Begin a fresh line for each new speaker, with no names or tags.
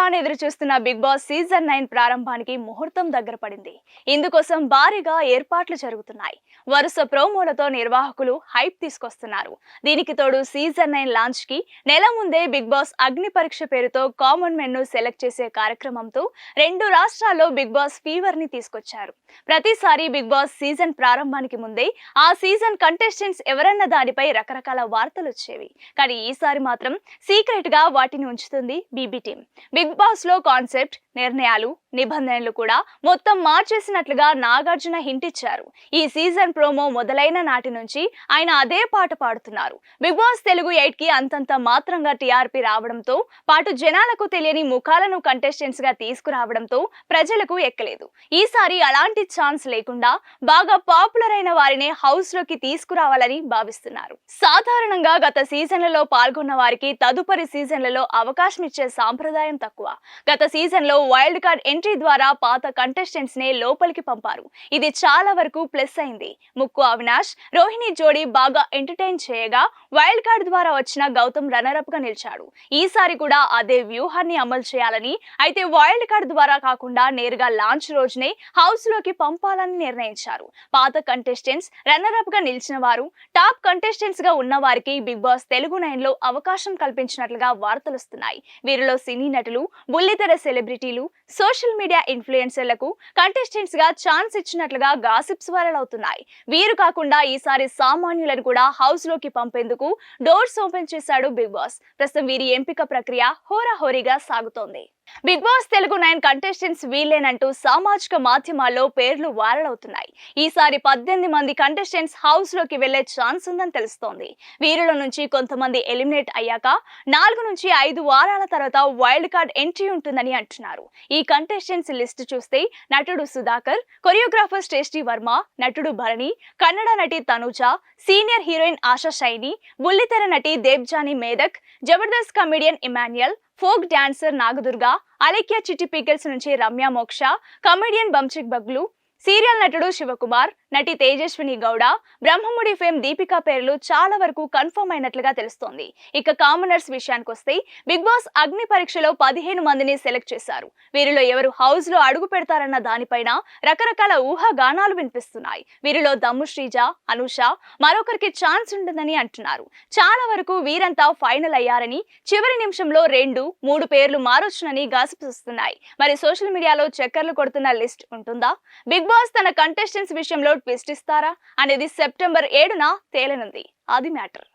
అని ఎదురు చూస్తున్న బిగ్ బాస్ సీజన్ నైన్ ప్రారంభానికి ముహూర్తం దగ్గర పడింది. ఇందుకోసం భారీగా ఏర్పాట్లు జరుగుతున్నాయి. వరుస ప్రోమోలతో నిర్వాహకులు హైప్ తీసుకొస్తున్నారు. దీనికి తోడు సీజన్ నైన్ లాంచ్కి నెల ముందే బిగ్ బాస్ అగ్ని పరీక్ష పేరుతో కామన్ మెన్ను సెలెక్ట్ చేసే కార్యక్రమంతో రెండు రాష్ట్రాల్లో బిగ్ బాస్ ఫీవర్ని తీసుకొచ్చారు. ప్రతిసారి బిగ్ బాస్ సీజన్ ప్రారంభానికి ముందే ఆ సీజన్ కంటెస్టెంట్స్ ఎవరన్న దానిపై రకరకాల వార్తలు వచ్చేవి కానీ ఈసారి మాత్రం సీక్రెట్గా వాటిని ఉంచుతుంది బీబీ టీం బిగ్ బాస్లో కాన్సెప్ట్ నిర్ణయాలు నిబంధనలు కూడా మొత్తం మార్చేసినట్లుగా నాగార్జున హింట్ ఇచ్చారు. ఈ సీజన్ ప్రోమో మొదలైన నాటి నుంచి ఆయన అదే పాట పాడుతున్నారు. బిగ్ బాస్ తెలుగు ఎయిట్కి అంతంత మాత్రంగా టీఆర్పీ రావడంతో పాటు జనాలకు తెలియని ముఖాలను కంటెస్టెంట్స్గా తీసుకురావడంతో ప్రజలకు ఎక్కలేదు. ఈసారి అలాంటి ఛాన్స్ లేకుండా బాగా పాపులర్ అయిన వారినే హౌస్లోకి తీసుకురావాలని భావిస్తున్నారు. సాధారణంగా గత సీజన్లలో పాల్గొన్న వారికి తదుపరి సీజన్లలో అవకాశం ఇచ్చే సాంప్రదాయం తక్కువ. గత సీజన్లో వైల్డ్ కార్డ్ ఎంట్రీ ద్వారా పాత కంటెస్టెంట్స్ నే లోపలికి పంపారు. ఇది చాలా వరకు ప్లస్ అయింది. ముక్కు అవినాష్ రోహిణి జోడీ బాగా ఎంటర్టైన్ చేయగా వైల్డ్ కార్డ్ ద్వారా వచ్చిన గౌతమ్ రన్నర్ అప్గా నిలిచాడు. ఈసారి కూడా అదే వ్యూహాన్ని అమలు చేయాలని అయితే వైల్డ్ కార్డ్ ద్వారా కాకుండా నేరుగా లాంచ్ రోజునే హౌస్లోకి పంపాలని నిర్ణయించారు. పాత కంటెస్టెంట్స్ రన్నర్ అప్గా నిలిచిన వారు టాప్ కంటెస్టెంట్స్గా ఉన్న వారికి బిగ్ బాస్ తెలుగు నైన్లో అవకాశం కల్పించినట్లుగా వార్తలు వస్తున్నాయి. వీరిలో సినీ నటులు బుల్లితెర సెలబ్రిటీలు సోషల్ మీడియా ఇన్ఫ్లుయెన్సర్లకు కంటెస్టెంట్స్గా ఛాన్స్ ఇచ్చినట్లుగా గాసిప్స్ వైరల్ అవుతున్నాయి. వీరు కాకుండా ఈసారి సామాన్యులను కూడా హౌస్లోకి పంపేందుకు డోర్స్ ఓపెన్ చేశాడు బిగ్ బాస్. ప్రస్తుతం వీరి ఎంపిక ప్రక్రియ హోరాహోరీగా సాగుతోంది. Bigg Boss Telugu nine contestants వీళ్ళేనంటూ సామాజిక మాధ్యమాల్లో పేర్లు వారలవుతున్నాయి. ఈసారి పద్దెనిమిది మంది కంటెస్టెంట్స్ హౌస్లోకి వెళ్ళే ఛాన్స్ ఉందని తెలుస్తోంది. వీరిలో నుంచి కొంతమంది ఎలిమినేట్ అయ్యాక నాలుగు నుంచి ఐదు వారాల తర్వాత వైల్డ్ కార్డ్ ఎంట్రీ ఉంటుందని అంటున్నారు. ఈ కంటెస్టెంట్స్ లిస్ట్ చూస్తే నటుడు సుధాకర్ కొరియోగ్రాఫర్ శ్రేష్ఠి వర్మ నటుడు భరణి కన్నడ నటి తనుజ సీనియర్ హీరోయిన్ ఆశా షైని బుల్లితెర నటి Debjani Medak Jabardasth comedian Emmanuel folk dancer Nagadurga Alekhya Chitti pickles నుంచి రమ్య మోక్ష కమెడియన్ బంచిక్ బగ్లు సీరియల్ నటుడు శివకుమార్ నటి తేజస్విని గౌడ బ్రహ్మముడి ఫేమ్ దీపికా పేర్లు చాలా వరకు కన్ఫర్మ్ అయినట్లుగా తెలుస్తోంది. ఇక కామనర్స్ విషయానికి వస్తే బిగ్ బాస్ అగ్ని పరీక్షలో పదిహేను మందిని సెలెక్ట్ చేశారు. వీరిలో ఎవరు హౌస్లో అడుగు పెడతారన్న దానిపైన రకరకాల ఊహాగానాలు వినిపిస్తున్నాయి. వీరిలో దమ్ము శ్రీజ అనుష మరొకరికి ఛాన్స్ ఉంటుందని అంటున్నారు. చాలా వరకు వీరంతా ఫైనల్ అయ్యారని చివరి నిమిషంలో రెండు మూడు పేర్లు మారొచ్చునని గాసిపిస్తున్నాయి మరి సోషల్ మీడియాలో చక్కర్లు కొడుతున్న లిస్ట్ ఉంటుందా? బిగ్ బాస్ తన కంటెస్టెంట్స్ విషయంలో ట్విస్ట్ ఇస్తారా? అనేది సెప్టెంబర్ ఏడున తేలనుంది. అది మ్యాటర్.